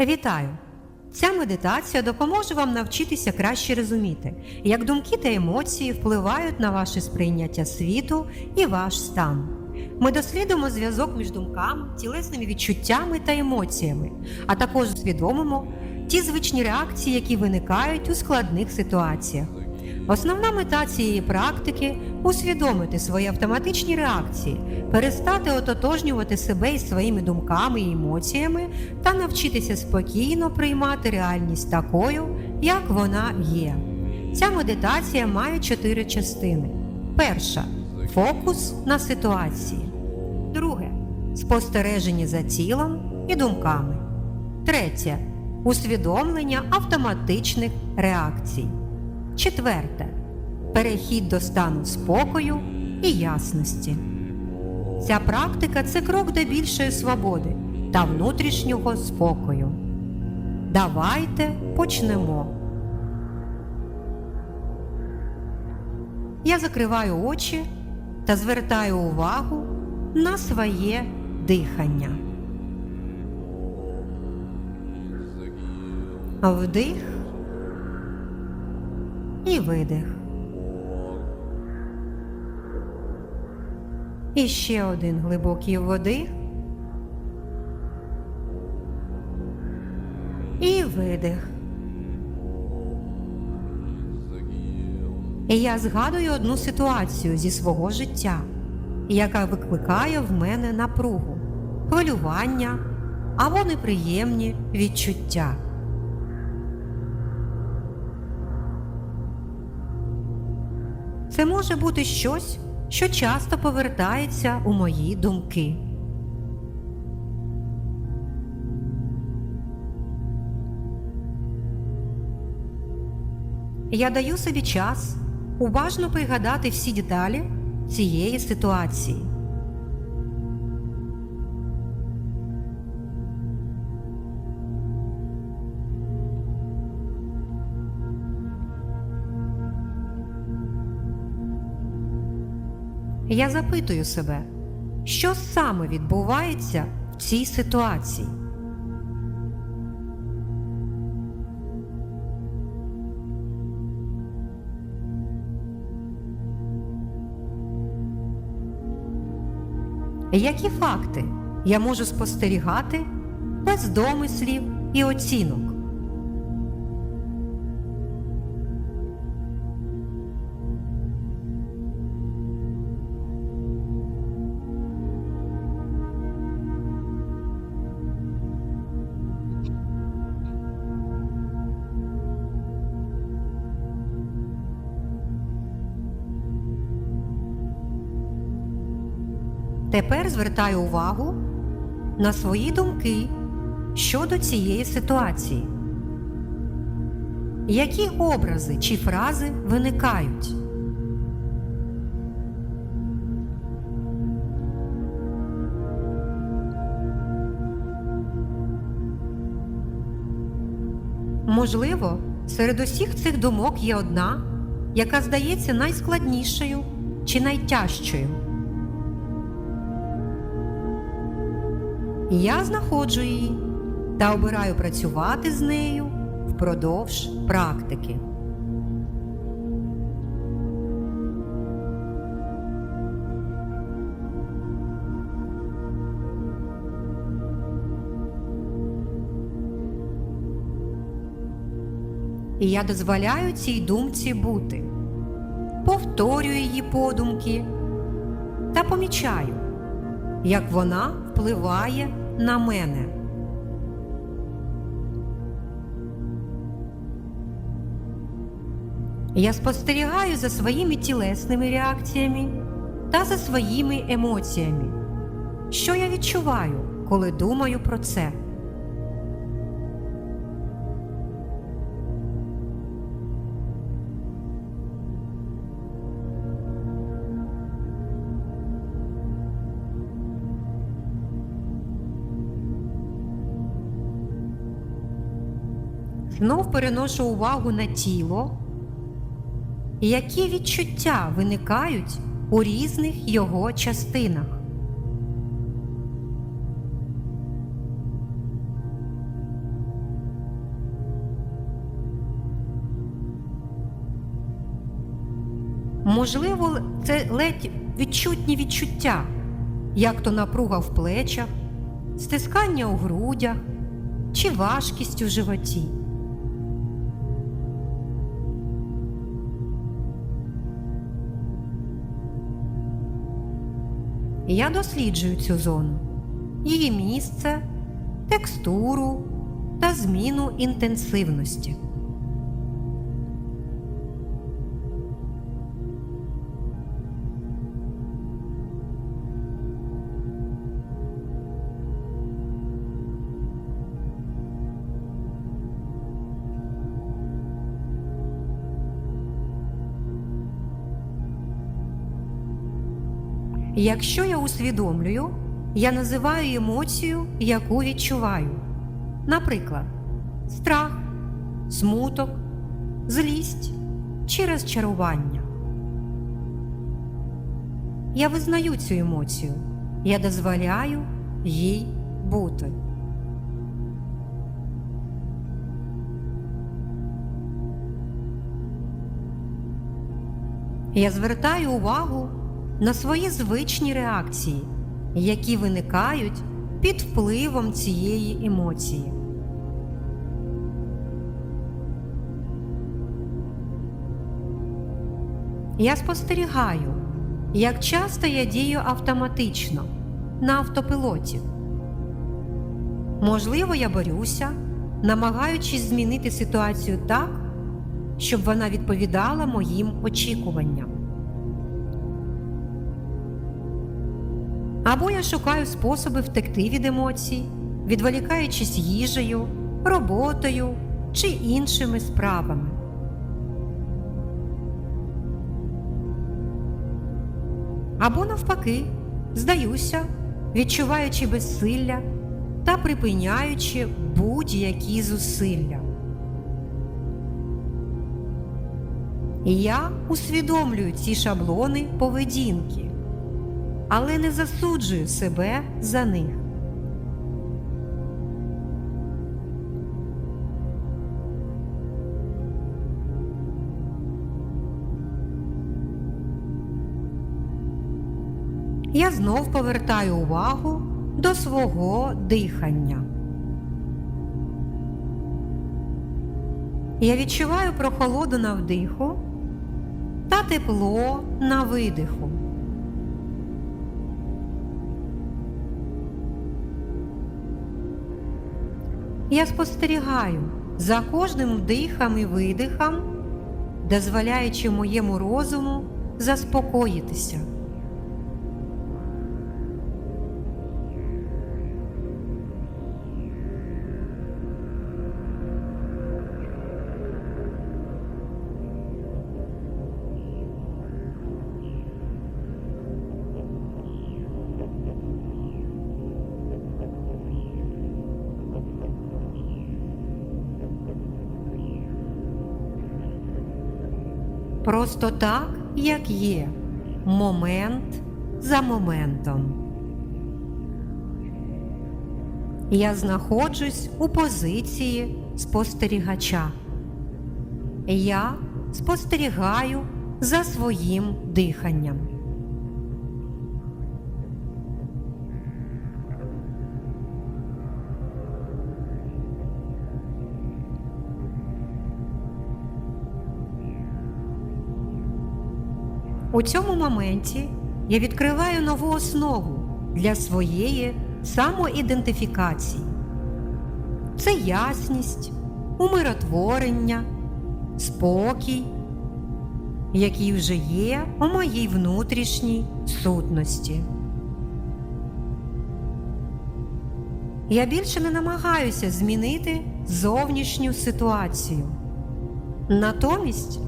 Вітаю! Ця медитація допоможе вам навчитися краще розуміти, як думки та емоції впливають на ваше сприйняття світу і ваш стан. Ми дослідимо зв'язок між думками, тілесними відчуттями та емоціями, а також усвідомимо ті звичні реакції, які виникають у складних ситуаціях. Основна мета цієї практики усвідомити свої автоматичні реакції, перестати ототожнювати себе із своїми думками і емоціями та навчитися спокійно приймати реальність такою, як вона є. Ця медитація має чотири частини. Перша фокус на ситуації. Друге спостереження за тілом і думками. Третє усвідомлення автоматичних реакцій. Четверте перехід до стану спокою і ясності. Ця практика це крок до більшої свободи та внутрішнього спокою. Давайте почнемо. Я закриваю очі та звертаю увагу на своє дихання. Вдих і видих. І ще один глибокий вдих. І видих. І я згадую одну ситуацію зі свого життя, яка викликає в мене напругу, хвилювання або неприємні відчуття. Це може бути щось, що часто повертається у мої думки. Я даю собі час уважно пригадати всі деталі цієї ситуації. Я запитую себе, що саме відбувається в цій ситуації. Які факти я можу спостерігати без домислів і оцінок? Тепер звертаю увагу на свої думки щодо цієї ситуації. Які образи чи фрази виникають? Можливо, серед усіх цих думок є одна, яка здається найскладнішою чи найтяжчою. Я знаходжу її та обираю працювати з нею впродовж практики. І я дозволяю цій думці бути, повторюю її подумки та помічаю, як вона впливає на мене. Я спостерігаю за своїми тілесними реакціями та за своїми емоціями. Що я відчуваю, коли думаю про це? Знов переношу увагу на тіло, які відчуття виникають у різних його частинах. Можливо, це ледь відчутні відчуття, як то напруга в плечах, стискання у грудях чи важкість у животі. Я досліджую цю зону, її місце, текстуру та зміну інтенсивності. Якщо я усвідомлюю, я називаю емоцію, яку відчуваю. Наприклад, страх, смуток, злість чи розчарування. Я визнаю цю емоцію, я дозволяю їй бути. Я звертаю увагу на свої звичні реакції, які виникають під впливом цієї емоції. Я спостерігаю, як часто я дію автоматично на автопілоті. Можливо, я борюся, намагаючись змінити ситуацію так, щоб вона відповідала моїм очікуванням. Або я шукаю способи втекти від емоцій, відволікаючись їжею, роботою чи іншими справами. Або навпаки, здаюся, відчуваючи безсилля та припиняючи будь-які зусилля. Я усвідомлюю ці шаблони поведінки але не засуджую себе за них. Я знов повертаю увагу до свого дихання. Я відчуваю прохолоду на вдиху та тепло на видиху. Я спостерігаю за кожним вдихом і видихом, дозволяючи моєму розуму заспокоїтися. Просто так, як є, момент за моментом. Я знаходжусь у позиції спостерігача. Я спостерігаю за своїм диханням. У цьому моменті я відкриваю нову основу для своєї самоідентифікації. Це ясність, умиротворення, спокій, який вже є у моїй внутрішній сутності. Я більше не намагаюся змінити зовнішню ситуацію. Натомість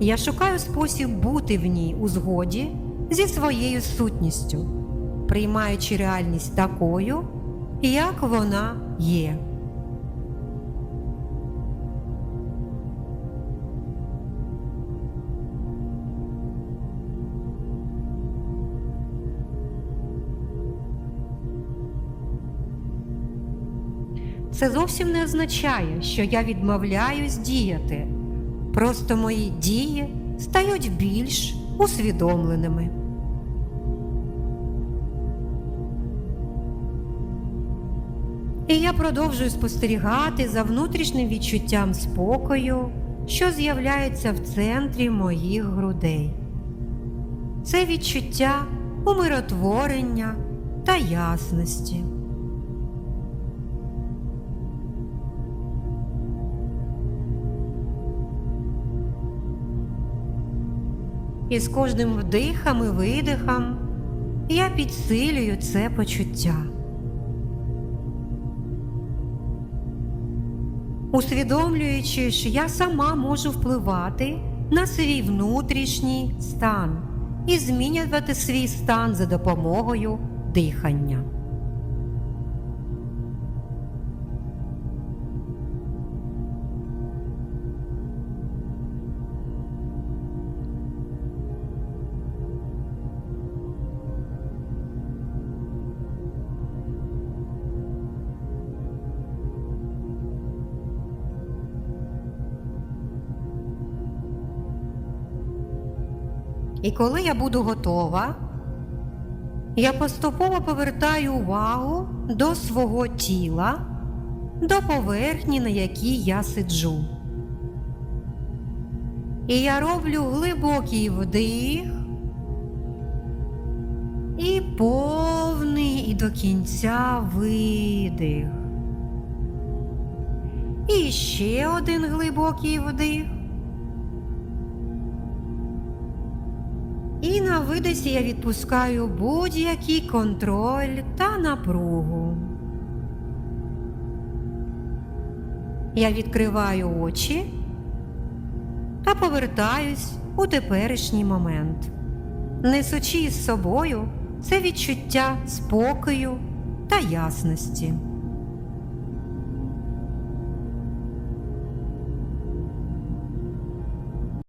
я шукаю спосіб бути в ній у згоді зі своєю сутністю, приймаючи реальність такою, як вона є. Це зовсім не означає, що я відмовляюсь діяти. Просто мої дії стають більш усвідомленими. І я продовжую спостерігати за внутрішнім відчуттям спокою, що з'являється в центрі моїх грудей. Це відчуття умиротворення та ясності. І з кожним вдихом і видихом я підсилюю це почуття. Усвідомлюючи, що я сама можу впливати на свій внутрішній стан і змінювати свій стан за допомогою дихання. І коли я буду готова, я поступово повертаю увагу до свого тіла, до поверхні, на якій я сиджу. І я роблю глибокий вдих і повний і до кінця видих. І ще один глибокий вдих. На видосі я відпускаю будь-який контроль та напругу. Я відкриваю очі та повертаюсь у теперішній момент, несучи із собою це відчуття спокою та ясності.